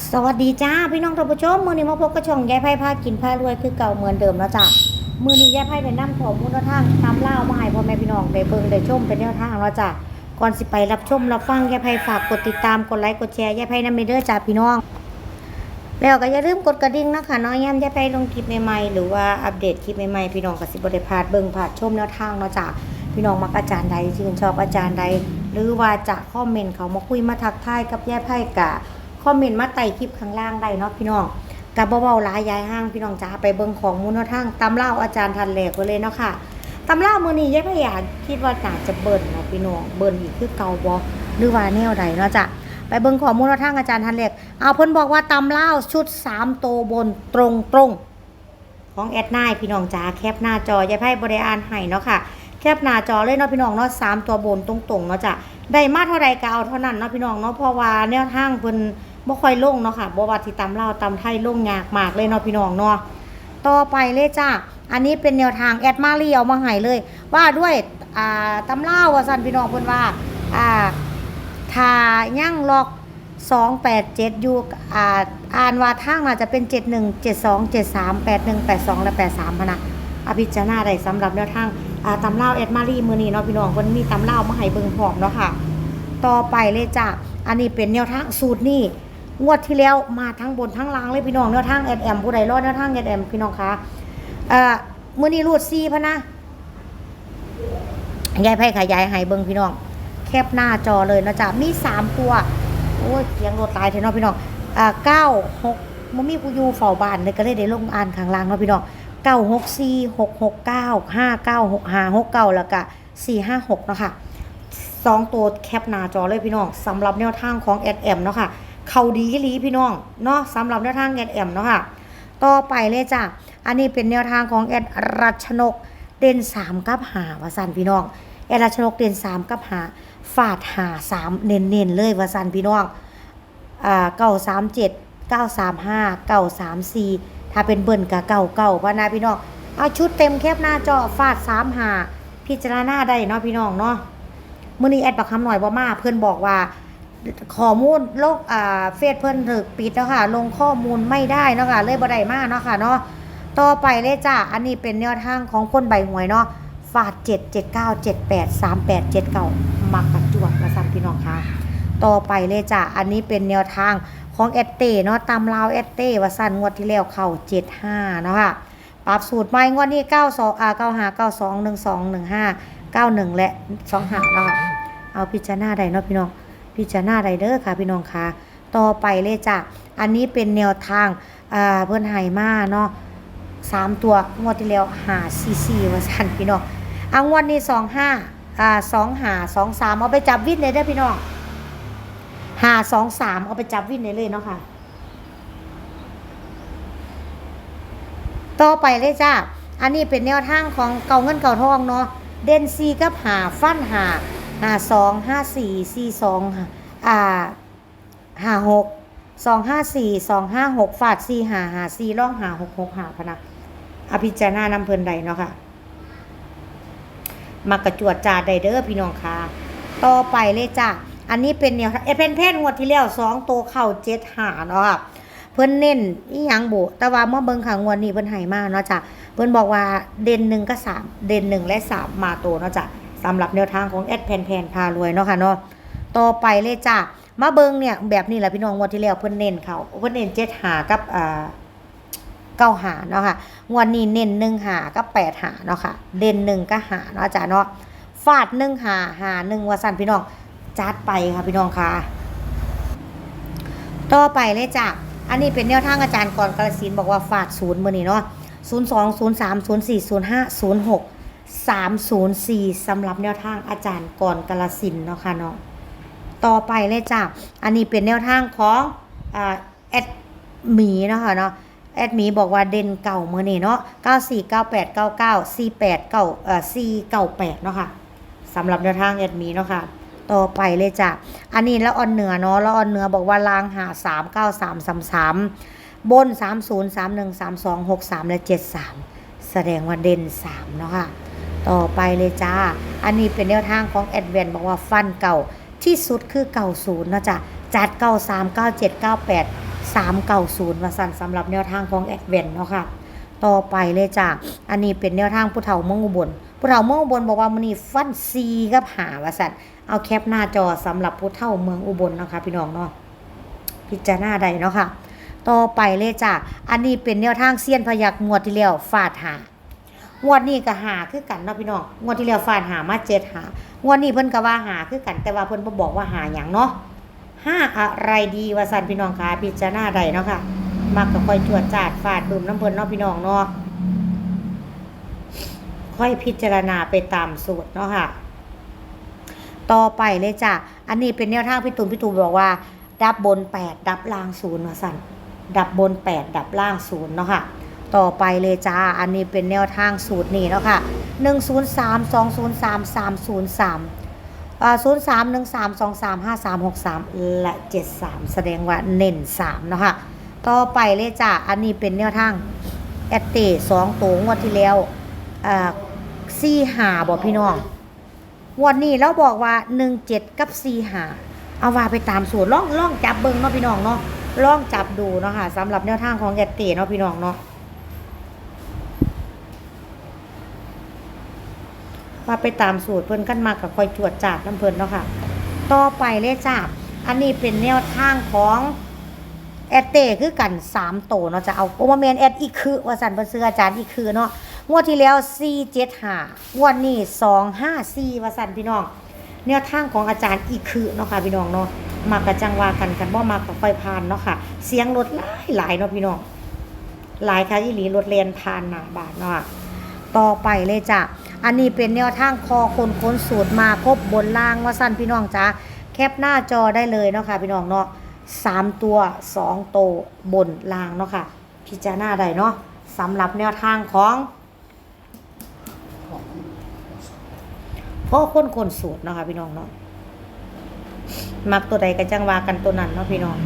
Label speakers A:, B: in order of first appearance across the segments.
A: สวัสดีจ้าพี่น้องท่านผู้ชมมือนี้มาพบกับช่องยายไพ่พากินพารวยคือเก่าเหมือนเดิมแล้วจ้ะมือนี้ยายไพ่เป็นน้ำของมูลทางตามเล่ามาให้พ่อแม่พี่น้องได้เบิ่งได้ชมเป็นแนวทางแล้วจ้ะก่อนสิไปรับชมรับฟังยายไพ่ฝากกดติดตามกดไลค์กดแชร์ยายไพ่น้ำเมเดอร์จ้าพี่น้อง แล้วก็อย่าลืมกดกระดิ่งนะคะน้อยย้ำยายไพ่ลงคลิปใหม่ๆหรือว่าอัปเดตคลิปใหม่ๆพี่น้องก็สิบ่ได้พลาดเบิ่งพลาดชมแนวทางเนาะจ้ะพี่น้องมักอาจารย์ใดชื่นชอบอาจารย์ใด หรือว่าจะคอมเมนต์เขามาคุยมาทักทายกับยายไพ่กะ คอมเมนต์มาใต้คลิปข้างล่างได้เนาะพี่น้องกับเบาๆหลายยายห้างพี่น้องจ้าไปเบิ่งของมูลนทางตำเล่าอาจารย์ทันแหลกไว้เลยเนาะค่ะตำเล่ามือนี้ยายพยาคิดว่าน่าจะเบิ่นเนาะพี่น้องเบิ่นอีกคือเก่าบ่หรือว่าแนวใดเนาะจ้ะไปเบิ่งของมูลนทางอาจารย์ทันแหลกเอาเพิ่นบอกว่าตำเล่าชุด3โตวบนตรงตรงของแอดนายพี่น้องจ้าแคปหน้าจอยายไพ่บริอานให้เนาะค่ะแคปหน้าจอเลยเนาะพี่น้องเนาะสามตัวบนตรงๆเนาะจ้ะได้มาเท่าใดก็เอาเท่านั้นเนาะพี่น้องเนาะเพราะว่าแนวทางเพิ่น บ่ค่อยลงเนาะค่ะบ่ว่าสิตำลาวตำไทยลงยากมากเลยเนาะพี่น้องเนาะต่อไปเลยจ้าอันนี้เป็นแนวทางแอดมารีเอามาให้เลย ว่าด้วยอ่าตำลาวว่าซั่นพี่น้องเพิ่นว่าอ่าถ้ายั่งล็อก287อยู่อ่าอ่านว่าทางน่าจะเป็น 71 72 73 81 82 และ 83พะนะอภิจารณาได้สำหรับแนวทางอ่าตำเล่าวแอดมารีมือนี้เนาะพี่น้องเพิ่นมีตำเล่าวมาให้เบิ่งพร้อมเนาะค่ะ ต่อไปเลยจ้ะอันนี้เป็นแนวทางสูตรนี่ งวดที่แล้วมาทั้งบนทั้งล่างเลยพี่น้องแนวทางแอดแอมผู้ใดรอดแนวทางแอดแอมพี่น้องคะเอ่อมื้อนี้รูด4พะนะยายไพ่ขยายให้เบิงพี่น้อง แคปหน้าจอเลยนะจ๊ะมี3ตัวโอ้ยเสียงรถตายเถอะเนาะพี่น้องอ่าเก้าหกมันมีผู้อยู่เฝ้าบ้านเลยก็เลยได้ลงอ่านข้างล่างเนาะพี่น้องเก้าหกสี่หกหกเก้าห้าเก้าหกห้าหกเก้าแล้วก็สี่ห้าหกเนาะค่ะสองตัวแคปหน้าจอเลยพี่น้องสำหรับแนวทางของแอดแอมเนาะค่ะ เขาดีลีพี่น้องเนาะสำหรับแนวทางแอดแอมเนาะค่ะ ต่อไปเลยจ้ะ อันนี้เป็นแนวทางของแอดรัชนกเด่นสามกับหาวาสันพี่น้อง แอดรัชนกเด่นสามกับหาฝาดหาสามเน้นๆเลยวาสันพี่น้องอ่าเก้าสามเจ็ดเก้าสามห้าเก้าสามสี่ถ้าเป็นเบิ่นกับเก้าเก้าพะนาพี่น้องเอาชุดเต็มแคบหน้าจอฟาดสามหาพิจารณาได้เนาะพี่น้องเนาะมื่อนี้แอดบักคำหน่อยบ่มาเพื่อนบอกว่า ข้อมูลโลกอ่าเฟซเพิ่นถึกปิดแล้วค่ะ ลงข้อมูลไม่ได้เนาะค่ะ เลยบ่ได้มาเนาะค่ะเนาะต่อไปเลยจ้าอันนี้เป็นแนวทางของคนใบหวยเนาะฟาด7 7 9 7 8 3 8 7 9มักกระจวดมาซ้ำพี่น้องค่ะ ต่อไปเลยจ้ะอันนี้เป็นแนวทางของแอตเต้เนาะตามลาวแอตเต้ว่าสั้นงวดที่แล้วเข้า75เนาะค่ะปรับสูตรใหม่งวดนี้92อ่า95 92 12 15 91และ25เนาะค่ะเอาพิจารณาได้เนาะพี่น้อง พิจารณาไดเด้อค่ะพี่น้องค่ะ ต่อไปเลยจ้ะ อันนี้เป็นแนวทางอ่าเพิ่อนให้มาเนาะสามตัวงวดที่แล้วหาซีซีว่าสั่นพี่น้องเอางวดนี้สองห้าอ่าสองหาสองสามเอาไปจับวิ่นเลยเด้อพี่น้องหาสองสามเอาไปจับวินได้เลยเนาะค่ะ ต่อไปเลยจ้าอันนี้เป็นแนวทางของเก่าเงินเก่าทองเนาะเดนซีกับหาฟันหา หาสองห้าสี่สี่สองอ่าห้าหกสองห้าสี่สองห้าหกฝาดสี่หาหาสี่ร่องหาหกหกหาพะนะอภิจารณานำเพลินใดเนาะค่ะมากระจวดจ่าไดเดอร์พี่น้องค่ะ ต่อไปเลยจ้ะ อันนี้เป็นแนวเอเป็นแพ่นงวดที่แล้วสองโตเข่าเจ็ดหาเนาะค่ะเพิ่นเน้นอีหยังบุแต่ว่าเมื่อเบิงขางวดนี้เพิ่นให้มากเนาะจ้ะ เพิ่นบอกว่าเด่นหนึ่งก็สามเด่นหนึ่งและสามมาโตเนาะจ้ะ สำหรับแนวทางของแอดแพนแพนพารวยเนาะค่ะเนาะต่อไปเลยจ้ะมาเบิงเนี่ยแบบนี้แหละพี่น้องงวดที่แล้วเพิ่นเน้นเขาเพิ่นเน้นเจ็ดหากับอ่าเก้าหาเนาะค่ะงวดนี้เน้นหนึ่งหากับแปดหาเนาะค่ะ เด่นหนึ่งก็หาเนาะจ้ะเนาะฟาดหนึ่งหาหาหนึ่งวาสันพี่น้องจัดไปค่ะพี่น้องค่ะ ต่อไปเลยจ้ะอันนี้เป็นแนวทางอาจารย์ก่อนกาลสินบอกว่าฟาดศูนย์มือนี้เนาะศูนย์สองศูนย์สามศูนย์สี่ศูนย์ห้าศูนย์หก สามศูนย์สี่สำหรับแนวทางอาจารย์ก่อนกาลสินเนาะค่ะเนาะต่อไปเลยจ้ะอันนี้เป็นแนวทางของอแอดหมีเนาะค่ะเนาะแอดหมีบอกว่าเด่นเก่าเมื่อนี่เนาะ94 98 99 48 9เอ่อ498เนาะค่ะสำหรับแนวทางแอดหมีเนาะค่ะ ต่อไปเลยจ้ะ อันนี้แล้วออนเหนือเนาะแล้วออนเหนือบอกว่าลางหา 3 9 3 3 3 บน 30 31 32 63 และ 73 แสดงว่าเด่น 3 เนาะค่ะ ต่อไปเลยจ้า อันนี้เป็นแนวทางของแอดเวนบอกว่าฟันเก่าที่สุดคือเก่าศูนย์นะจ้ะจัด93 97 98 390ว่าสั่นสำหรับแนวทางของแอดเวนเนาะค่ะต่อไปเลยจ้ะ อันนี้เป็นแนวทางผู้เฒ่าเมืองอุบลผู้เฒ่าเมืองอุบลบอกว่ามันนี่ฟันซีกับหาว่าสั่นเอาแคปหน้าจอสำหรับผู้เฒ่าเมืองอุบลเนาะคะพี่น้องเนาะ พิจารณาได้เนาะค่ะ ต่อไปเลยจ้ะ อันนี้เป็นแนวทางเซียนพยักงวดที่แล้วฟาดหา งวดนี้ก็หาคือกันเนาะพี่น้องงวดที่แล้วฟาดหามาเจ็ดหางวดนี้เพิ่นก็ว่าหาคือกันแต่ว่าเพิ่นบ่บอกว่าหาหยังเนาะห้าอะไรดีว่าสันพี่น้องคะพิจารณาได้เนาะค่ะมักก็ค่อยจวดจาดฟาดบึมน้ำเพิ่นเนาะพี่น้องเนาะค่อยพิจารณาไปตามสูตรเนาะค่ะ ต่อไปเลยจ้ะอันนี้เป็นแนวทางพี่ตูนพี่ตูนบอกว่า ดับบน8ดับล่างศูนย์มาสันดับบน8ดับล่างศูนย์เนาะค่ะ ต่อไปเลยจ้า อันนี้เป็นแนวทางสูตรนี่เนาะค่ะ 103 203 303อ่า03 13 23 53 63 และ 73 แสดงว่าเน้น3เนาะค่ะ ต่อไปเลยจ้า อันนี้เป็นแนวทางแอตเต้สองตัวงวดที่แล้วอ่าซี่หาบอกพี่น้องวันนี้เราบอกว่า 17 กับ4หาเอาว่าไปตามสูตรล่องล่องจับเบิ่งเนาะพี่น้องเนาะล่องจับดูเนาะค่ะสำหรับแนวทางของแอตเต้เนาะพี่น้องเนาะ ว่าไปตามสูตรเพิ่นกันมากับคอยจวดจาดน้ำเพิ่นเนาะค่ะ ต่อไปเลยจ้าอันนี้เป็นแนวทางของแอดเต้คือกัน3โตเนาะจะเอาโอมาเมนแอดอีกคือว่าสันเพิ่นซื้ออาจารย์อีกคือเนาะงวดที่แล้ว475งวดนี้254ว่าสันพี่น้องแนวทางของอาจารย์อีกคือเนาะค่ะพี่น้องเนาะมากระจังว่ากันกันบ่มากับไฟพานเนาะค่ะ เสียงรถหลายหลายเนาะพี่น้องหลายค่ะยี่หลีรถเรียนผ่านหนาบานเนาะค่ะต่อไปเลยจ้ะ อันนี้เป็นแนวทางคอคนค้นสูตรมาครบบนล่างว่าสั้นพี่น้องจ้าแคปหน้าจอได้เลยเนาะค่ะพี่น้องเนาะสามตัวสองโตบนล่างเนาะค่ะ พิจารณาได้เนาะสำหรับแนวทางของพ่อคนคนสูตรเนาะค่ะพี่น้องเนาะมักตัวใดกันจังวากันตัวนั้นเนาะพี่น้อง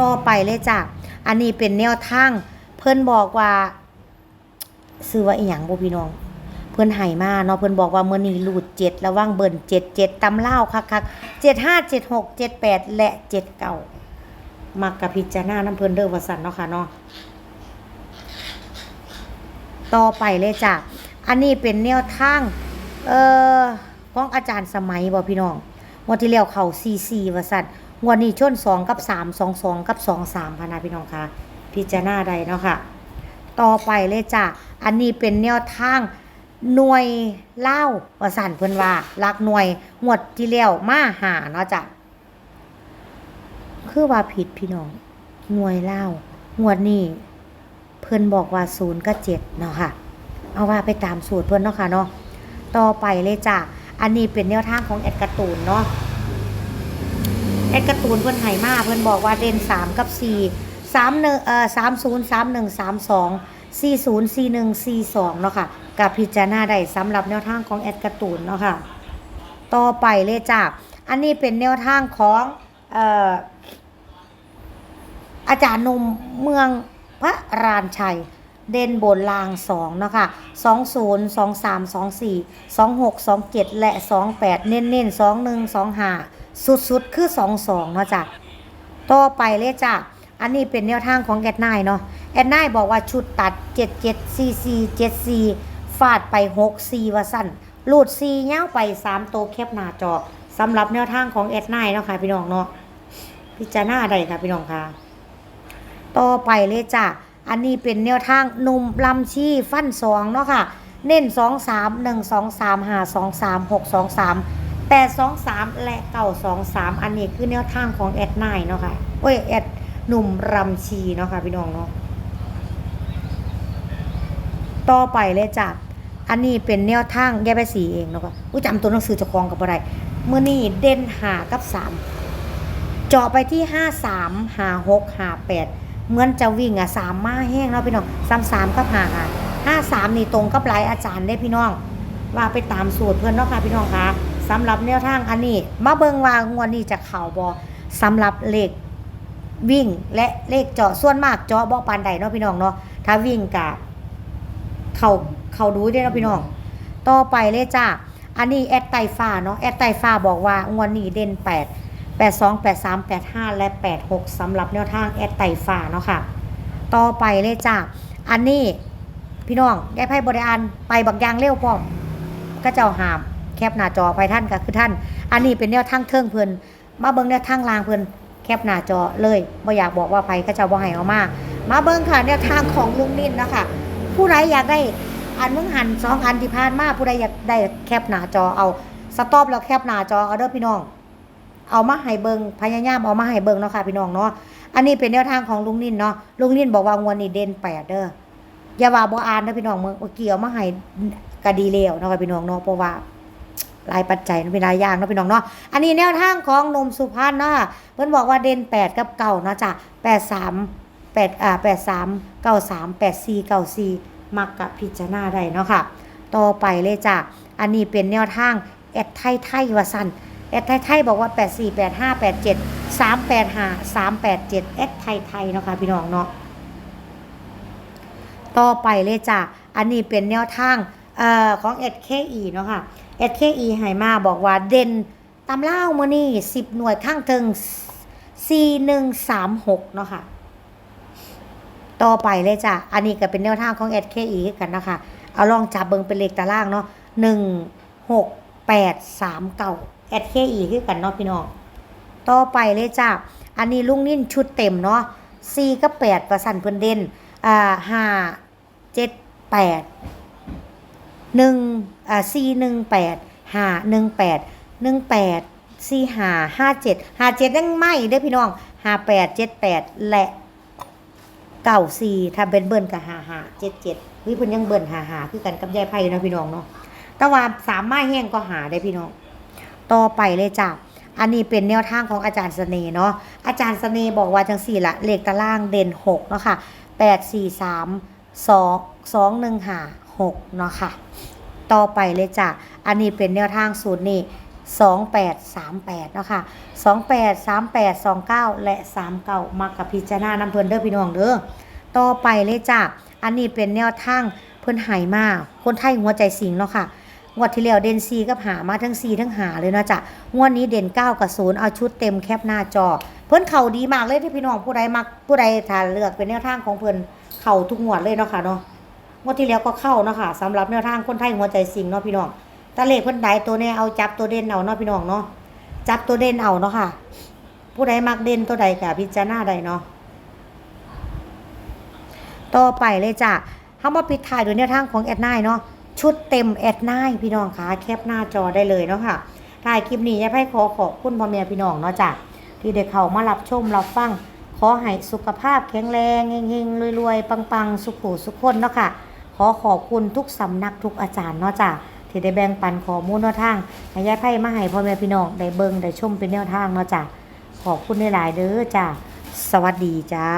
A: ต่อไปเลยจ้ะ อันนี้เป็นแนวทาง เพิ่นบอกว่า ซื้อว่าอีหยังบ่พี่น้องเพิ่อนให้มาเนาะเพิ่อนบอกว่าเมื้อนี้รูด7ระวังเบิ่น7 7ตำเล่าวคักๆ75 76 78และ79มักกับพิจารณาน้ำเพิ่อนเด้อว่าซั่นเนาะค่ะเนาะต่อไปเลยจ้ะอันนี้เป็นแนวทางเอ่อของอาจารย์สมัยบ่พี่น้องงวดที่แล้วเข้า44ว่าซั่นวดนี้ชน2กับ3 2 2กับ2 3พนะพี่น้องค่ะ พิจารณาได้เนาะค่ะ ต่อไปเลยจ้ะ อันนี้เป็นแนวทางหน่วยเล่าว่าสันเพิ่อนว่ารักหน่วยงวดที่แล้วมาหาเนาะจ้ะคือว่าผิดพี่น้องหน่วยเล่างวดนี้เพิ่อนบอกว่าศูนย์กับเจ็ดเนาะค่ะ เอาว่าไปตามสูตรเพิ่อนเนาะค่ะเนาะต่อไปเลยจ้ะอันนี้เป็นแนวทางของแอดการ์ตูนเนาะแอดการ์ตูนเพิ่อนให้มาเพิ่อนบอกว่าเด่น3กับสี่ 4 3 1เอ่อ30 31 32 40 41 42เนาะค่ะกับพิจารณาได้สำหรับแนวทางของแอดการ์ตูนเนาะค่ะต่อไปเลยจ้ะอันนี้เป็นแนวทางของเอ่ออาจารย์นมเมืองพระรานชัย เด่นบนลาง2เนาะค่ะ20 23 24 26 27และ28เน้นเน้นๆ21 25สุดๆคือ22เนาะจ้ะต่อไปเลยจ้ะ อันนี้เป็นแนวทางของแอดไนเนาะแอดไนบอกว่าชุดตัด 77 44 74ฟาดไป 64ว่าสั้นลูด4เง้าวไป 3 โตวแคปหน้าจอสำหรับแนวทางของแอดไนเนาะค่ะพี่น้องเนาะพิจารณาได้ค่ะพี่น้องค่ะ ต่อไปเลยจ้ะอันนี้เป็นแนวทางหนุ่มลำชีฟันสองเนาะค่ะ เน้น2 3 1 2 3 5 2 3 6 2 3 8 2 3และเก่า2 3อันนี้คือแนวทางของแอดไนเนาะค่ะโอ้ยแอด หนุ่มรำชีเนาะค่ะพี่น้องเนาะต่อไปเลยจ้ะอันนี้เป็นแนวทางแยกไปสีเองเนาะค่ะอุ้ยจำตัวหนังสือจะคลองกับอะไรเมื่อนี้เด่นหากับสามเจาะไปที่ห้าสามหาหกหาแปดเหมือนจะวิ่งอะสามมาแห้งเนาะพี่น้องสามสามกับหาหาห้าสามนี่ตรงกับหลายอาจารย์ได้พี่น้อง ว่าไปตามสูตรเพื่อนเนาะค่ะพี่น้องคะสำหรับแนวทางอันนี้ มาเบิงว่างวดนี้จะเข่าบอสำหรับเลข วิ่งและเลขเจาะส่วนมากเจาะบ่ปานใดเนาะพี่น้องเนาะถ้าวิ่งกะเขาเขาดูได้เนาะพี่น้อง ต่อไปเลยจ้าอันนี้แอดไตฟ้าเนาะแอดไตฟ้าบอกว่างวดนี้เด่นแปด82 83 85และ86สำหรับแนวทางแอดไต่ฟ้าเนาะค่ะ ต่อไปเลยจ้าอันนี้พี่น้องยายไพ่บริอานไปบักยางเร็วพร้อมก็เจ้าหาม แคปหน้าจอไปท่านก็คือท่าน อันนี้เป็นแนวทางเทิงเพลินมาเบิ่งแนวทางลางเพลิน แคปหน้าจอเลยบ่อยากบอกว่าไผก็เจ้าบ่ให้เอามามาเบิ่งค่ะแนวทางของลุงนิ่นนะคะผู้ใดอยากได้อันมึงหันสองอันที่ผ่านมาผู้ใดอยากได้แคปหน้าจอเอาสต็อปแล้วแคปหน้าจอเอาเด้อพี่น้อง เอามาให้เบิงพยายามเอามาให้เบิงเนาะค่ะพี่น้องเนาะอันนี้เป็นแนวทางของลุงนินเนาะลุงนินบอกว่างวนนี้เด่นแปดเด้ออย่าว่าบ่อ่านนะพี่น้องเมื่อกี้เอามาให้ก็ดีแล้วเนาะค่ะพี่น้องเนาะเพราะว่า หลายปัจจัยเนะเป็นหลายยางเนาะพี่น้องเนาะอันนี้แนวทางของนมสุพรรณเนาะเพิ่อนบอกว่าเด่นแปดกับเก่าเนาะจ้ะแปดสามแปดอ่าแปดสามเก้าสามแปดสี่เก้าสี่มักกับพิจารณาได้เนาะค่ะ ต่อไปเลยจ้ะอันนี้เป็นแนวทางแอดไทยไทยวสันแอดไทยไทยบอกว่า 8 4 8 5 8 7 3 8 5 3 8 7แอดไทยไทยเนาะค่ะพี่น้องเนาะต่อไปเลยจ้ะอันนี้เป็นแนวทางเอ่อของ SKE เนาะค่ะ SKE ให้มาบอกว่าเด่นตำเล่ามือนี้10หน่วยข้างถึง4136เนาะค่ะ ต่อไปเลยจ้ะ อันนี้ก็เป็นแนวทางของ SKE คือกันนะคะ เอาลองจับเบิงเป็นเลขตารางเนาะ1 6 8 3 9 SKE คือกันเนาะพี่น้อง ต่อไปเลยจ้ะ อันนี้ลุงนิ่นชุดเต็มเนาะ4กับ8ประสันเพิ่นเด่นอ่า5 7 8 1อ่า4 1 8 5 1 8 1 8 4 5 5 7 5 7ยังไม่เด้อพี่น้อง5 8 7 8แปดและเก้าสี่ถ้าเป็นเบิ้ลกับหาหาเจ็ดเจ็ดวิพิ่นยังเบิ้ลหาหาคือกันกับยายไพ่นะพี่น้องเนาะแต่ว่าสามไม้แห้งก็หาได้พี่น้อง ต่อไปเลยจ้ะอันนี้เป็นแนวทางของอาจารย์เสน่ห์เนาะอาจารย์เสน่ห์บอกว่าจังสี่ละเลขตารางเด่นหกเนาะค่ะแปดสี่สามสองสองหนึ่งหา หกเนาะค่ะ ต่อไปเลยจ้ะ อันนี้เป็นแนวทางสูตรนี่สองแปดสามแปดเนาะค่ะสองแปดสามแปดสองเก้าและสามเก้ามากับพิจารณาน้ำเพลินเด้อพี่น้องเด้อ ต่อไปเลยจ้ะ อันนี้เป็นแนวทางเพิ่นหายมาคนไทยหัวใจสิงเนาะค่ะงวดที่แล้วเด่นซีกับหามาทั้งซีทั้งหาเลยเนาะจ้ะงวดนี้เด่น9กับ0เอาชุดเต็มแคปหน้าจอ เพิ่อนเข่าดีมากเลยที่พี่น้องผู้ใดมักผู้ใดทานเลือกเป็นแนวทางของเพิ่อนเข่าทุกงวดเลยเนาะค่ะเนาะ งวดที่แล้วก็เข้าเนาะค่ะสำหรับแนวทางคนไทยหัวใจสิงเนาะพี่น้องตะเลขเพิ่นใดตัวแน่เอาจับตัวเด่นเอาเนาะพี่น้องเนาะจับตัวเด่นเอาเนาะค่ะ ผู้ใดมักเด่นตัวใดก็พิจารณาได้เนาะต่อไปเลยจ้ะเฮามาปิดท้ายด้วยแนวทางของแอดไนเนาะชุดเต็มแอดไนพี่น้องคะแคปหน้าจอได้เลยเนาะค่ะถ่ายคลิปนี้ยายไพ่ขอขอบคุณพ่อแม่พี่น้องเนาะจ้ะที่ได้เขามารับชมรับฟังขอให้สุขภาพแข็งแรงเฮงๆรวยๆปังๆ สุขุสุขคนเนาะค่ะ ขอขอบคุณทุกสำนักทุกอาจารย์เนาะจ้ะที่ได้แบ่งปันข้อมูลแนวทางให้ยายไพ่มาให้พ่อแม่พี่น้องได้เบิ่งได้ชมเป็นแนวทางเนาะจ้ะขอบคุณหลายๆเด้อจ้ะสวัสดีจ้า